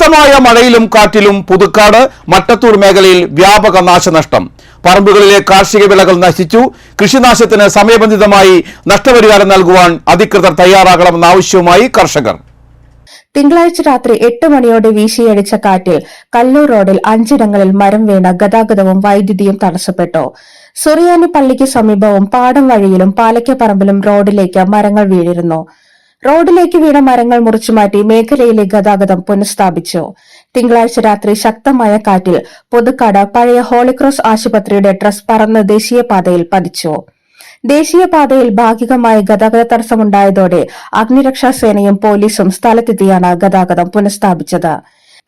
ശക്തമായ മഴയിലും കാറ്റിലും പുതുക്കാട് മട്ടത്തൂർ മേഖലയിൽ വ്യാപക നാശനഷ്ടം. പറമ്പുകളിലെ കാർഷിക വിളകൾ നശിച്ചു. കൃഷിനാശത്തിന് സമയബന്ധിതമായി നഷ്ടപരിഹാരം നൽകുവാൻ അധികൃതർ തയ്യാറാകണമെന്ന ആവശ്യവുമായി കർഷകർ. തിങ്കളാഴ്ച രാത്രി എട്ട് മണിയോടെ വീശിയടിച്ച കാറ്റിൽ കല്ലൂർ റോഡിൽ അഞ്ചിടങ്ങളിൽ മരം വീണ ഗതാഗതവും വൈദ്യുതിയും തടസ്സപ്പെട്ടു. സുറിയാനി പള്ളിക്ക് സമീപവും പാടം വഴിയിലും പാലക്കപ്പറമ്പിലും റോഡിലേക്ക് മരങ്ങൾ വീണിരുന്നു. റോഡിലേക്ക് വീണ മരങ്ങൾ മുറിച്ചുമാറ്റി മേഖലയിലെ ഗതാഗതം പുനഃസ്ഥാപിച്ചു. തിങ്കളാഴ്ച രാത്രി ശക്തമായ കാറ്റിൽ പുതുക്കാട് പഴയ ഹോളിക്രോസ് ആശുപത്രിയുടെ ഡ്രസ് പറന്ന് ദേശീയപാതയിൽ പതിച്ചു. ദേശീയപാതയിൽ ഭാഗികമായി ഗതാഗത തടസ്സമുണ്ടായതോടെ അഗ്നിരക്ഷാ സേനയും പോലീസും സ്ഥലത്തെത്തിയാണ് ഗതാഗതം പുനഃസ്ഥാപിച്ചത്.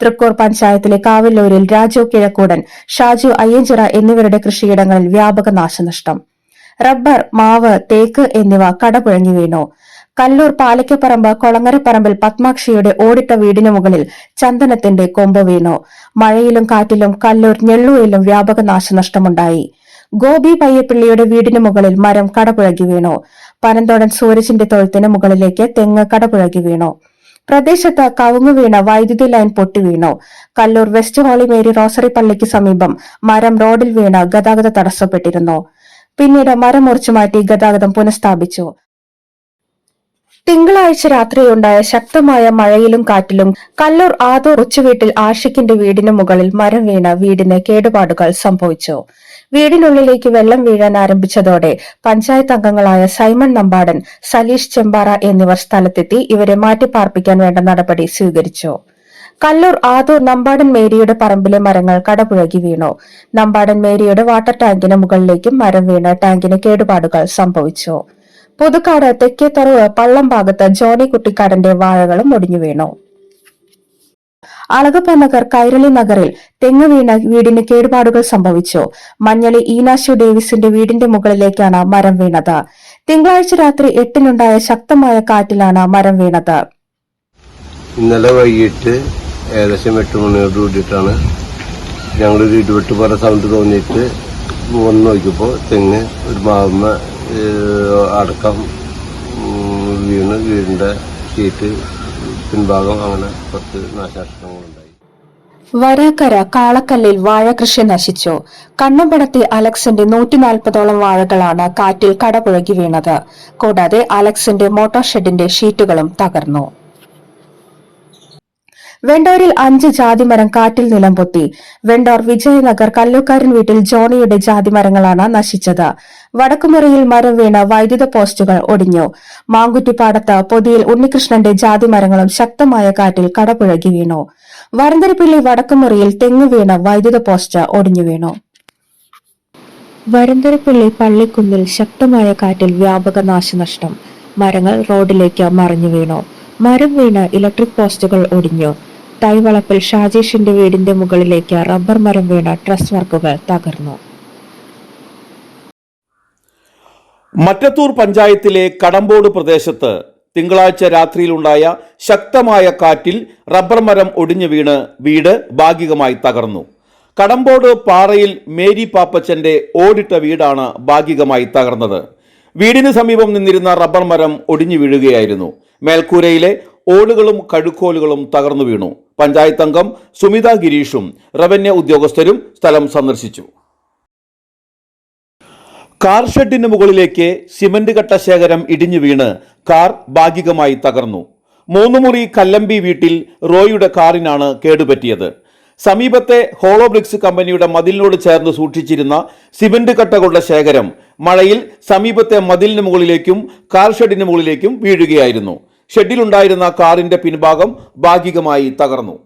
തൃക്കൂർ പഞ്ചായത്തിലെ കാവല്ലൂരിൽ രാജു കിഴക്കൂടൻ ഷാജു അയ്യഞ്ചിറ എന്നിവരുടെ കൃഷിയിടങ്ങളിൽ വ്യാപക നാശനഷ്ടം. റബ്ബർ മാവ് തേക്ക് എന്നിവ കടപുഴങ്ങി വീണു. കല്ലൂർ പാലയ്ക്കപ്പറമ്പ് കൊളങ്ങരപ്പറമ്പിൽ പത്മാക്ഷിയുടെ ഓടിട്ട വീടിനു മുകളിൽ ചന്ദനത്തിന്റെ കൊമ്പ് വീണു. മഴയിലും കാറ്റിലും കല്ലൂർ ഞെള്ളൂരിലും വ്യാപക നാശനഷ്ടമുണ്ടായി. ഗോപി പയ്യപ്പിള്ളിയുടെ വീടിന് മുകളിൽ മരം കടപുഴകി വീണു. പനന്തോടൻ സൂരജിന്റെ തൊഴുത്തിന് മുകളിലേക്ക് തെങ്ങ് കടപുഴകി വീണു. പ്രദേശത്ത് കവുങ്ങു വീണ വൈദ്യുതി ലൈൻ പൊട്ടി വീണു. Kallur west holy Mary rosary പള്ളിക്ക് സമീപം മരം റോഡിൽ വീണ് ഗതാഗത തടസ്സപ്പെട്ടിരുന്നു. പിന്നീട് മരം മുറിച്ചു മാറ്റി ഗതാഗതം പുനഃസ്ഥാപിച്ചു. തിങ്കളാഴ്ച രാത്രിയുണ്ടായ ശക്തമായ മഴയിലും കാറ്റിലും കല്ലൂർ ആദൂർ ഒച്ചുവീട്ടിൽ ആഷിഖിന്റെ വീടിന് മുകളിൽ മരം വീണ വീടിന് കേടുപാടുകൾ സംഭവിച്ചു. വീടിനുള്ളിലേക്ക് വെള്ളം വീഴാൻ ആരംഭിച്ചതോടെ പഞ്ചായത്ത് അംഗങ്ങളായ സൈമൺ നമ്പാടൻ സലീഷ് ചെമ്പാറ എന്നിവർ സ്ഥലത്തെത്തി ഇവരെ മാറ്റിപ്പാർപ്പിക്കാൻ വേണ്ട നടപടി സ്വീകരിച്ചു. കല്ലൂർ ആദൂർ നമ്പാടൻ മേരിയുടെ പറമ്പിലെ മരങ്ങൾ കടപുഴകി വീണു. നമ്പാടൻ മേരിയുടെ വാട്ടർ ടാങ്കിന് മുകളിലേക്കും മരം വീണ് ടാങ്കിന് കേടുപാടുകൾ സംഭവിച്ചു. പുതുക്കാട് തെക്കേത്തറവ് പള്ളം ഭാഗത്ത് ജോണി കുട്ടിക്കാടന്റെ വാഴകളും ഒടിഞ്ഞു വീണു. അളകപ്പ നഗർ കൈരളി നഗറിൽ തെങ്ങ് വീണ വീടിന് കേടുപാടുകൾ സംഭവിച്ചു. മഞ്ഞളി ഈനാശു ഡേവിസിന്റെ വീടിന്റെ മുകളിലേക്കാണ് മരം വീണത്. തിങ്കളാഴ്ച രാത്രി എട്ടിനുണ്ടായ ശക്തമായ കാറ്റിലാണ് മരം വീണത്. ഇന്നലെ വൈകിട്ട് ഏകദേശം എട്ട് മണിയോട് കൂടിയിട്ടാണ് ഞങ്ങളൊരു ഇടിവെട്ട് പോലെ സൗണ്ട് തോന്നിയിട്ട് വന്ന് നോക്കിയപ്പോൾ തെങ്ങ് ഒരു മാവുമ്മ അടക്കം വീണ് വീടിന്റെ ഷീറ്റ് പിൻഭാഗം അങ്ങനെ കുറച്ച് നാശനഷ്ടങ്ങളുണ്ടായി. വരാക്കര കാളക്കല്ലിൽ വാഴ കൃഷി നശിച്ചു. കണ്ണമ്പടത്തി അലക്സിന്റെ നൂറ്റി നാൽപ്പതോളം വാഴകളാണ് കാറ്റിൽ കടപുഴകി വീണത്. കൂടാതെ അലക്സിന്റെ മോട്ടോർ ഷെഡിന്റെ ഷീറ്റുകളും തകർന്നു. വെണ്ടോരിൽ അഞ്ച് ജാതിമരം കാറ്റിൽ നിലം പൊത്തി വെണ്ടോർ വിജയനഗർ കല്ലൂക്കാരൻ വീട്ടിൽ ജോണിയുടെ ജാതിമരങ്ങളാണ് നശിച്ചത്. വടക്കുമുറിയിൽ മരം വീണ് വൈദ്യുത പോസ്റ്റുകൾ ഒടിഞ്ഞു. മാങ്കുറ്റിപ്പാടത്ത് പൊതിയിൽ ഉണ്ണികൃഷ്ണന്റെ ജാതിമരങ്ങളും ശക്തമായ കാറ്റിൽ കടപുഴകി വീണു. വരന്തരപ്പിള്ളി വടക്കുമുറിയിൽ തെങ്ങ് വീണ് വൈദ്യുത പോസ്റ്റ് ഒടിഞ്ഞു വീണു. വരന്തരപ്പിള്ളി പള്ളിക്കുന്നിൽ ശക്തമായ കാറ്റിൽ വ്യാപക നാശനഷ്ടം. മരങ്ങൾ റോഡിലേക്ക് മറിഞ്ഞു വീണു. മരം വീണ് ഇലക്ട്രിക് പോസ്റ്റുകൾ ഒടിഞ്ഞു. തൈവളപ്പിൽ ഷാജേഷിന്റെ വീടിന്റെ മുകളിലേക്ക് റബ്ബർ മരം വീണ ട്രസ് വർക്കുകൾ തകർന്നു. മറ്റത്തൂർ പഞ്ചായത്തിലെ കടമ്പോട് പ്രദേശത്ത് തിങ്കളാഴ്ച രാത്രിയിലുണ്ടായ ശക്തമായ കാറ്റിൽ റബ്ബർ മരം ഒടിഞ്ഞു വീണ് വീട് ഭാഗികമായി തകർന്നു. കടമ്പോട് പാറയിൽ മേരി പാപ്പച്ചന്റെ ഓടിട്ട വീടാണ് ഭാഗികമായി തകർന്നത്. വീടിന് സമീപം നിന്നിരുന്ന റബ്ബർ മരം ഒടിഞ്ഞു വീഴുകയായിരുന്നു. മേൽക്കൂരയിലെ ഓടുകളും കഴുക്കോലുകളും തകർന്നു വീണു. പഞ്ചായത്ത് അംഗം സുമിത ഗിരീഷും റവന്യൂ ഉദ്യോഗസ്ഥരും സ്ഥലം സന്ദർശിച്ചു. കാർ ഷെഡിന് മുകളിലേക്ക് സിമന്റ് കട്ട ശേഖരം ഇടിഞ്ഞു വീണ് കാർ ഭാഗികമായി തകർന്നു. മൂന്നുമുറി കല്ലമ്പി വീട്ടിൽ റോയുടെ കാറിനാണ് കേടുപറ്റിയത്. സമീപത്തെ ഹോളോബ്രിക്സ് കമ്പനിയുടെ മതിലിനോട് ചേർന്ന് സൂക്ഷിച്ചിരുന്ന സിമന്റ് കട്ടകളുടെ ശേഖരം മഴയിൽ സമീപത്തെ മതിലിന് മുകളിലേക്കും കാർ ഷെഡിന് മുകളിലേക്കും വീഴുകയായിരുന്നു. ഷെഡിലുണ്ടായിരുന്ന കാറിന്റെ പിൻഭാഗം ഭാഗികമായി തകർന്നു